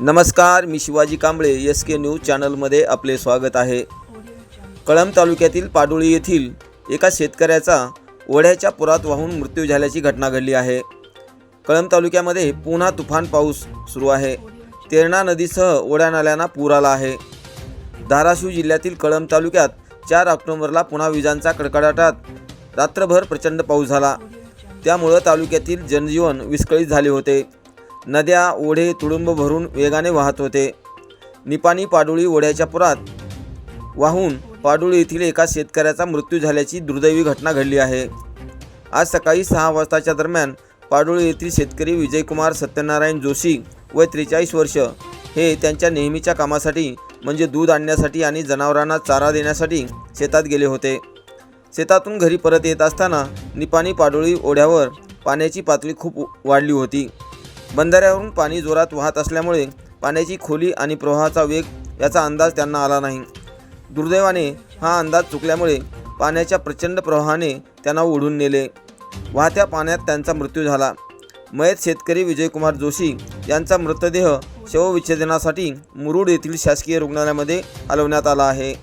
नमस्कार मी Shivaji Kamble S K News चॅनलमध्ये आपले स्वागत आहे. कळंब तालुक्यातील पाडोळी येथील एका शेतकऱ्याचा ओढ्याच्या पुरात वाहून मृत्यू झाल्याची घटना घडली आहे. कळंब तालुक्यामध्ये पुन्हा तुफान पाऊस सुरू आहे. तेरणा नदीसह ओढ्या नाल्यांना पूर आला आहे. धाराशिव जिल्ह्यातील कळंब तालुक्यात चार ऑक्टोबरला पुन्हा विजांचा कडकडाटात रात्रभर प्रचंड पाऊस झाला. त्यामुळं तालुक्यातील जनजीवन विस्कळीत झाले होते. नद्या ओढे तुडुंब भरून वेगाने वाहत होते. निपाणी पाडोळी ओढ्याच्या पुरात वाहून पाडोळी येथील एका शेतकऱ्याचा मृत्यू झाल्याची दुर्दैवी घटना घडली आहे. आज सकाळी सहा वाजताच्या दरम्यान पाडोळी येथील शेतकरी विजयकुमार सत्यनारायण जोशी वय त्रेचाळीस वर्ष हे त्यांच्या नेहमीच्या कामासाठी म्हणजे दूध आणण्यासाठी आणि जनावरांना चारा देण्यासाठी शेतात गेले होते. शेतातून घरी परत येत असताना निपाणी पाडोळी ओढ्यावर पाण्याची पातळी खूप वाढली होती. बंधाऱ्यावरून पाणी जोरात वाहत असल्यामुळे पाण्याची खोली आणि प्रवाहाचा वेग याचा अंदाज त्यांना आला नाही. दुर्दैवाने हा अंदाज चुकल्यामुळे पाण्याच्या प्रचंड प्रवाहाने त्यांना ओढून नेले. वाहत्या पाण्यात त्यांचा मृत्यू झाला. मयत शेतकरी विजयकुमार जोशी यांचा मृतदेह शवविच्छेदनासाठी मुरुड येथील शासकीय रुग्णालयामध्ये हलवण्यात आला आहे.